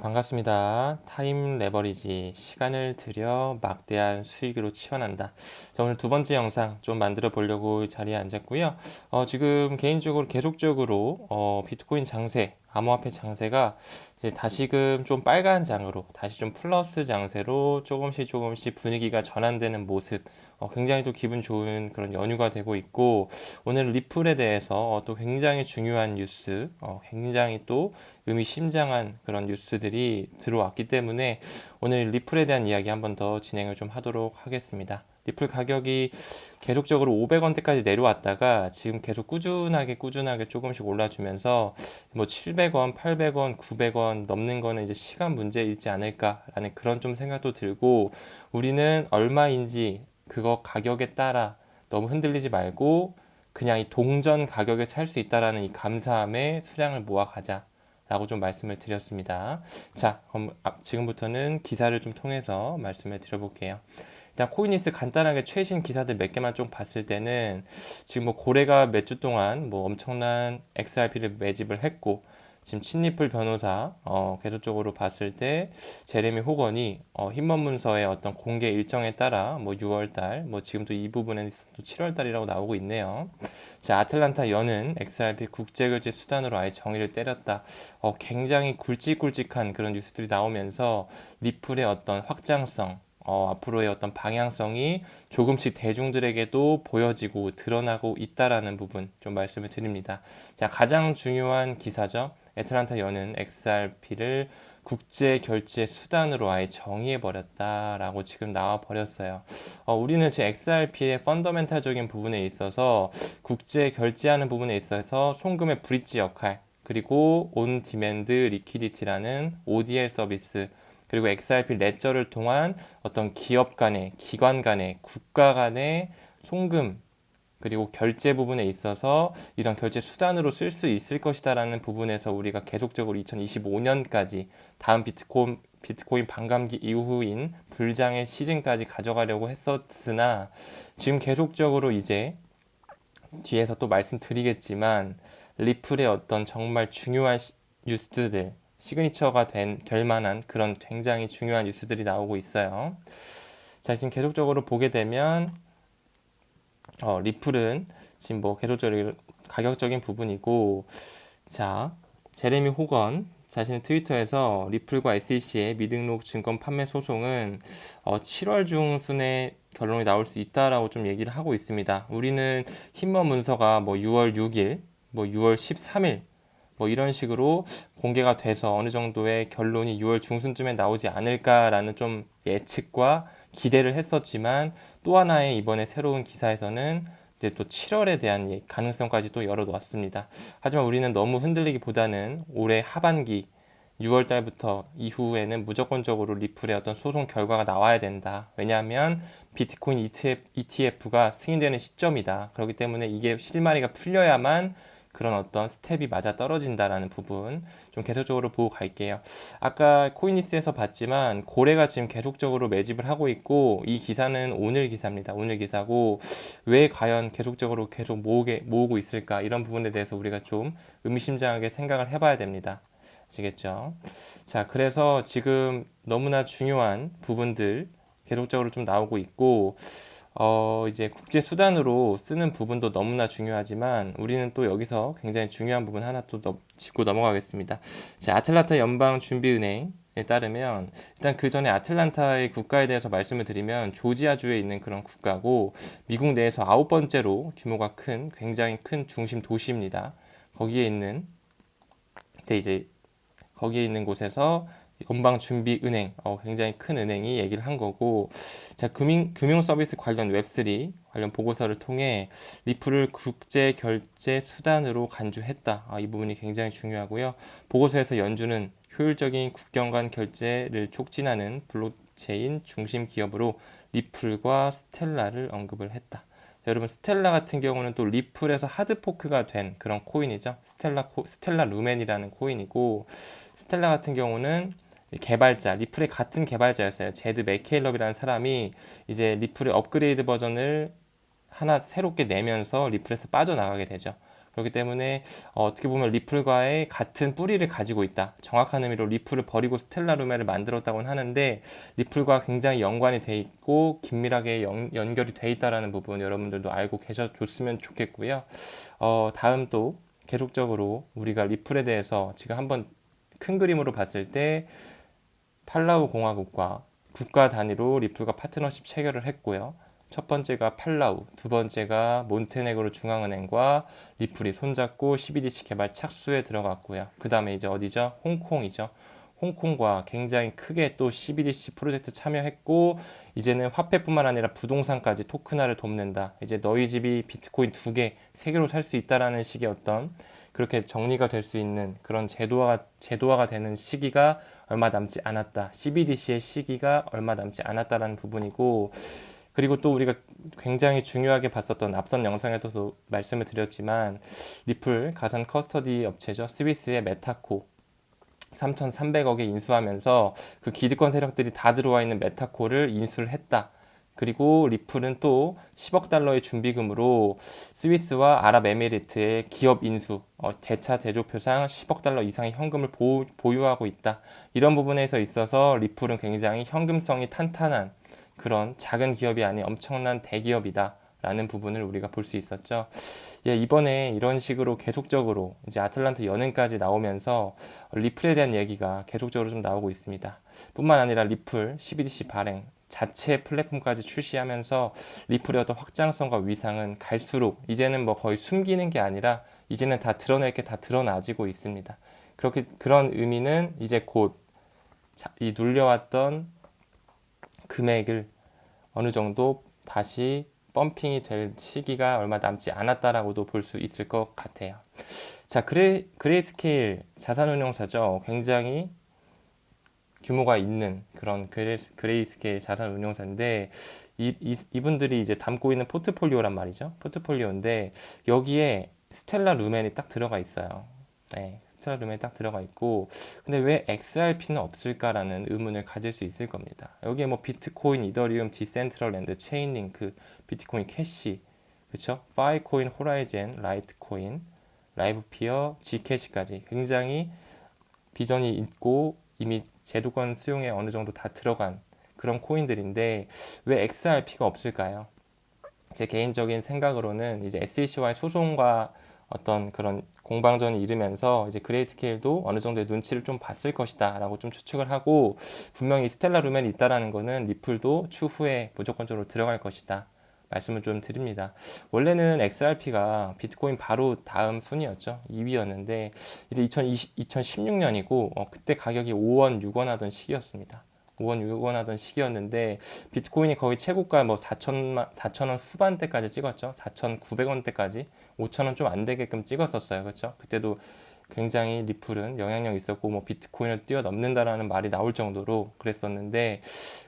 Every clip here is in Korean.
반갑습니다. 타임 레버리지 시간을 들여 막대한 수익으로 치환한다. 자, 오늘 두 번째 영상 좀 만들어 보려고 자리에 앉았고요. 어, 지금 개인적으로 계속적으로 어, 비트코인 장세, 암호화폐 장세가 이제 다시금 좀 빨간 장으로 다시 좀 플러스 장세로 조금씩 조금씩 분위기가 전환되는 모습 어, 굉장히 또 기분 좋은 그런 연휴가 되고 있고 오늘 리플에 대해서 어, 또 굉장히 중요한 뉴스 어, 굉장히 또 의미심장한 그런 뉴스들이 들어왔기 때문에 오늘 리플에 대한 이야기 한번 더 진행을 좀 하도록 하겠습니다. 리플 가격이 계속적으로 500원대까지 내려왔다가 지금 계속 꾸준하게 꾸준하게 조금씩 올라주면서 뭐 700원, 800원, 900원 넘는 거는 이제 시간 문제이지 않을까라는 그런 좀 생각도 들고 우리는 얼마인지 그거 가격에 따라 너무 흔들리지 말고 그냥 이 동전 가격에 살 수 있다라는 이 감사함의 수량을 모아가자. 라고 좀 말씀을 드렸습니다. 자, 그럼 지금부터는 기사를 좀 통해서 말씀을 드려볼게요. 일단 코이니스 간단하게 최신 기사들 몇 개만 좀 봤을 때는 지금 뭐 고래가 몇 주 동안 뭐 엄청난 XRP를 매집을 했고 지금 친리플 변호사 어, 계속적으로 봤을 때 제레미 호건이 어, 힘먼 문서의 어떤 공개 일정에 따라 뭐 6월달 뭐 지금 또 이 부분은 또 7월달이라고 나오고 있네요. 자 아틀란타 연은 XRP 국제결제 수단으로 아예 정의를 때렸다. 어, 굉장히 굵직굵직한 그런 뉴스들이 나오면서 리플의 어떤 확장성 어, 앞으로의 어떤 방향성이 조금씩 대중들에게도 보여지고 드러나고 있다라는 부분 좀 말씀을 드립니다. 자, 가장 중요한 기사죠. 애틀란타 연은 XRP를 국제 결제 수단으로 아예 정의해 버렸다라고 지금 나와 버렸어요. 어, 우리는 지금 XRP의 펀더멘탈적인 부분에 있어서 국제 결제하는 부분에 있어서 송금의 브릿지 역할 그리고 온 디맨드 리퀴디티라는 ODL 서비스 그리고 XRP 레저를 통한 어떤 기업 간의 기관 간의 국가 간의 송금 그리고 결제 부분에 있어서 이런 결제 수단으로 쓸 수 있을 것이다라는 부분에서 우리가 계속적으로 2025년까지 다음 비트코인 비트코인 반감기 이후인 불장의 시즌까지 가져가려고 했었으나 지금 계속적으로 이제 뒤에서 또 말씀드리겠지만 리플의 어떤 정말 중요한 뉴스들 시그니처가 된, 될 만한 그런 굉장히 중요한 뉴스들이 나오고 있어요. 자, 지금 계속적으로 보게 되면 어, 리플은 지금 뭐 계속적인 가격적인 부분이고 자 제레미 호건 자신의 트위터에서 리플과 SEC의 미등록 증권 판매 소송은 어, 7월 중순에 결론이 나올 수 있다라고 좀 얘기를 하고 있습니다. 우리는 힘먼 문서가 뭐 6월 6일, 뭐 6월 13일 뭐 이런 식으로 공개가 돼서 어느 정도의 결론이 6월 중순쯤에 나오지 않을까라는 좀 예측과 기대를 했었지만 또 하나의 이번에 새로운 기사에서는 이제 또 7월에 대한 가능성까지 또 열어놓았습니다. 하지만 우리는 너무 흔들리기보다는 올해 하반기 6월 달부터 이후에는 무조건적으로 리플의 어떤 소송 결과가 나와야 된다. 왜냐하면 비트코인 ETF, ETF가 승인되는 시점이다. 그렇기 때문에 이게 실마리가 풀려야만 그런 어떤 스텝이 맞아 떨어진다라는 부분 좀 계속적으로 보고 갈게요. 아까 코이니스에서 봤지만 고래가 지금 계속적으로 매집을 하고 있고 이 기사는 오늘 기사입니다. 오늘 기사고 왜 과연 계속적으로 계속 모으게, 모으고 있을까 이런 부분에 대해서 우리가 좀 의미심장하게 생각을 해봐야 됩니다. 아시겠죠? 자, 그래서 지금 너무나 중요한 부분들 계속적으로 좀 나오고 있고 어, 이제 국제 수단으로 쓰는 부분도 너무나 중요하지만 우리는 또 여기서 굉장히 중요한 부분 하나 또 짚고 넘어가겠습니다. 자, 아틀란타 연방 준비은행 에 따르면 일단 그 전에 아틀란타의 국가에 대해서 말씀을 드리면 조지아주에 있는 그런 국가고 미국 내에서 아홉 번째로 규모가 큰 굉장히 큰 중심 도시입니다. 거기에 있는 근 이제 거기에 있는 곳에서 연방준비은행, 어, 굉장히 큰 은행이 얘기를 한 거고, 자, 금융, 금융 서비스 관련 웹3 관련 보고서를 통해 리플을 국제 결제 수단으로 간주했다. 아, 이 부분이 굉장히 중요하고요. 보고서에서 연주는 효율적인 국경 간 결제를 촉진하는 블록체인 중심 기업으로 리플과 스텔라를 언급을 했다. 여러분 스텔라 같은 경우는 또 리플에서 하드포크가 된 그런 코인이죠. 스텔라 코, 스텔라 루멘이라는 코인이고 스텔라 같은 경우는 개발자, 리플의 같은 개발자였어요. 제드 맥케일럽이라는 사람이 이제 리플의 업그레이드 버전을 하나 새롭게 내면서 리플에서 빠져나가게 되죠. 그렇기 때문에 어, 어떻게 보면 리플과의 같은 뿌리를 가지고 있다. 정확한 의미로 리플을 버리고 스텔라 루메를 만들었다고는 하는데 리플과 굉장히 연관이 돼 있고 긴밀하게 연, 연결이 돼 있다라는 부분 여러분들도 알고 계셔줬으면 좋겠고요. 어, 다음 또 계속적으로 우리가 리플에 대해서 지금 한번 큰 그림으로 봤을 때 팔라우 공화국과 국가 단위로 리플과 파트너십 체결을 했고요. 첫 번째가 팔라우, 두 번째가 몬테네그로 중앙은행과 리플이 손잡고 CBDC 개발 착수에 들어갔고요. 그 다음에 이제 어디죠? 홍콩이죠. 홍콩과 굉장히 크게 또 CBDC 프로젝트 참여했고 이제는 화폐뿐만 아니라 부동산까지 토큰화를 돕는다. 이제 너희 집이 비트코인 두 개, 세 개로 살 수 있다라는 식의 어떤 그렇게 정리가 될 수 있는 그런 제도화가 제도화가 되는 시기가 얼마 남지 않았다. CBDC의 시기가 얼마 남지 않았다라는 부분이고 그리고 또 우리가 굉장히 중요하게 봤었던 앞선 영상에서도 말씀을 드렸지만 리플 가상 커스터디 업체죠. 스위스의 메타코 3,300억에 인수하면서 그 기득권 세력들이 다 들어와 있는 메타코를 인수를 했다. 그리고 리플은 또 10억 달러의 준비금으로 스위스와 아랍에미리트의 기업 인수, 어, 재차 대조표상 10억 달러 이상의 현금을 보유, 보유하고 있다. 이런 부분에서 있어서 리플은 굉장히 현금성이 탄탄한 그런 작은 기업이 아닌 엄청난 대기업이다. 라는 부분을 우리가 볼 수 있었죠. 예, 이번에 이런 식으로 계속적으로 이제 아틀란트 연행까지 나오면서 리플에 대한 얘기가 계속적으로 좀 나오고 있습니다. 뿐만 아니라 리플 CBDC 발행 자체 플랫폼까지 출시하면서 리플의 어떤 확장성과 위상은 갈수록 이제는 뭐 거의 숨기는 게 아니라 이제는 다 드러낼 게 다 드러나지고 있습니다. 그렇게 그런 의미는 이제 곧 이 눌려왔던 금액을 어느 정도 다시 펌핑이 될 시기가 얼마 남지 않았다라고도 볼 수 있을 것 같아요. 자, 그레, 그레이스케일 자산운용사죠. 굉장히 규모가 있는 그런 그레, 그레이스케일 자산 운용사인데 이, 이, 이분들이 이제 담고 있는 포트폴리오란 말이죠. 포트폴리오인데 여기에 스텔라 루멘이 딱 들어가 있어요. 네, 스트라룸에 딱 들어가 있고 근데 왜 XRP는 없을까라는 의문을 가질 수 있을 겁니다. 여기에 뭐 비트코인, 이더리움, 디센트럴랜드, 체인링크, 비트코인 캐시, 그렇죠? 파이코인, 호라이젠, 라이트코인, 라이브피어, 지캐시까지 굉장히 비전이 있고 이미 제도권 수용에 어느 정도 다 들어간 그런 코인들인데 왜 XRP가 없을까요? 제 개인적인 생각으로는 이제 SEC와의 소송과 어떤 그런 공방전이 이르면서 이제 그레이스케일도 어느 정도의 눈치를 좀 봤을 것이다 라고 좀 추측을 하고 분명히 스텔라 루멘이 있다라는 거는 리플도 추후에 무조건적으로 들어갈 것이다 말씀을 좀 드립니다. 원래는 XRP가 비트코인 바로 다음 순위였죠. 2위였는데 이제 2020, 2016년이고 어, 그때 가격이 5원, 6원 하던 시기였습니다. 5원, 6원 하던 시기였는데 비트코인이 거의 최고가 뭐 4천만 4천원 후반대까지 찍었죠. 4,900원대까지 5천원 좀 안 되게끔 찍었었어요. 그렇죠? 그때도 굉장히 리플은 영향력 있었고 뭐 비트코인을 뛰어넘는다라는 말이 나올 정도로 그랬었는데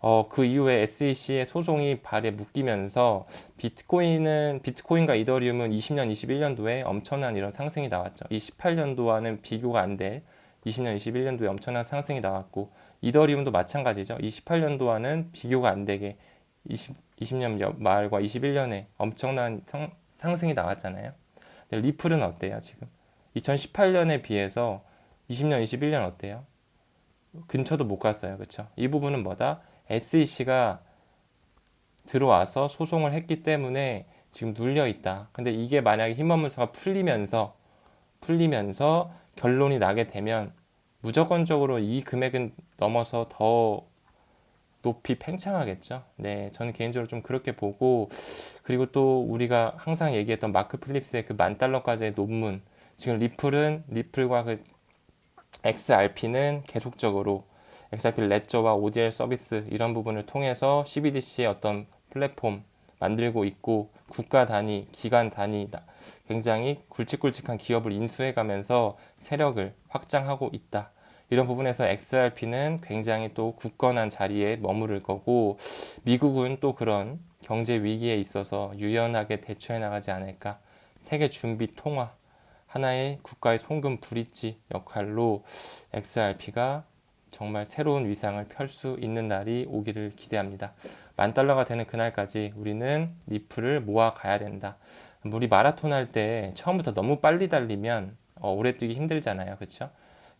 어, 그 이후에 SEC의 소송이 발에 묶이면서 비트코인은 비트코인과 이더리움은 20년, 21년도에 엄청난 이런 상승이 나왔죠. 28년도와는 비교가 안 될 20년, 21년도에 엄청난 상승이 나왔고 이더리움도 마찬가지죠. 28년도와는 비교가 안 되게 20, 20년 말과 21년에 엄청난 상, 상승이 나왔잖아요. 리플은 어때요, 지금? 2018년에 비해서 20년, 21년 어때요? 근처도 못 갔어요. 그쵸? 이 부분은 뭐다? SEC가 들어와서 소송을 했기 때문에 지금 눌려 있다. 근데 이게 만약에 힘없문서가 풀리면서 풀리면서 결론이 나게 되면 무조건적으로 이 금액은 넘어서 더 높이 팽창하겠죠. 네, 저는 개인적으로 좀 그렇게 보고 그리고 또 우리가 항상 얘기했던 마크 필립스의 그 만 달러까지의 논문 지금 리플은 리플과 그 XRP는 계속적으로 XRP 레저와 ODL 서비스 이런 부분을 통해서 CBDC의 어떤 플랫폼 만들고 있고 국가 단위, 기관 단위 굉장히 굵직굵직한 기업을 인수해 가면서 세력을 확장하고 있다. 이런 부분에서 XRP는 굉장히 또 굳건한 자리에 머무를 거고 미국은 또 그런 경제 위기에 있어서 유연하게 대처해 나가지 않을까. 세계 준비 통화 하나의 국가의 송금 브릿지 역할로 XRP가 정말 새로운 위상을 펼 수 있는 날이 오기를 기대합니다. 만 달러가 되는 그날까지 우리는 리플을 모아 가야 된다. 우리 마라톤 할 때 처음부터 너무 빨리 달리면 어, 오래 뛰기 힘들잖아요. 그렇죠?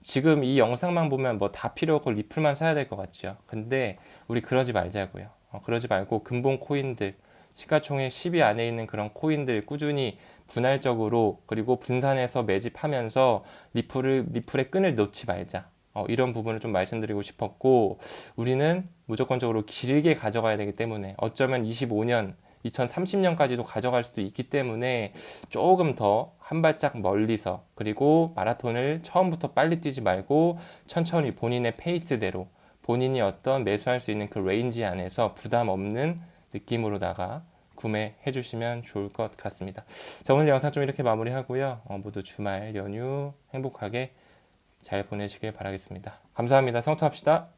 지금 이 영상만 보면 뭐 다 필요 없고 리플만 사야 될 것 같죠. 근데 우리 그러지 말자고요. 어, 그러지 말고 근본 코인들 시가총액 10위 안에 있는 그런 코인들 꾸준히 분할적으로 그리고 분산해서 매집하면서 리플을 리플의 끈을 놓지 말자. 어, 이런 부분을 좀 말씀드리고 싶었고 우리는 무조건적으로 길게 가져가야 되기 때문에 어쩌면 25년 2030년까지도 가져갈 수도 있기 때문에 조금 더 한 발짝 멀리서 그리고 마라톤을 처음부터 빨리 뛰지 말고 천천히 본인의 페이스대로 본인이 어떤 매수할 수 있는 그 레인지 안에서 부담 없는 느낌으로다가 구매해 주시면 좋을 것 같습니다. 자, 오늘 영상 좀 이렇게 마무리하고요. 어, 모두 주말 연휴 행복하게 잘 보내시길 바라겠습니다. 감사합니다. 성투합시다.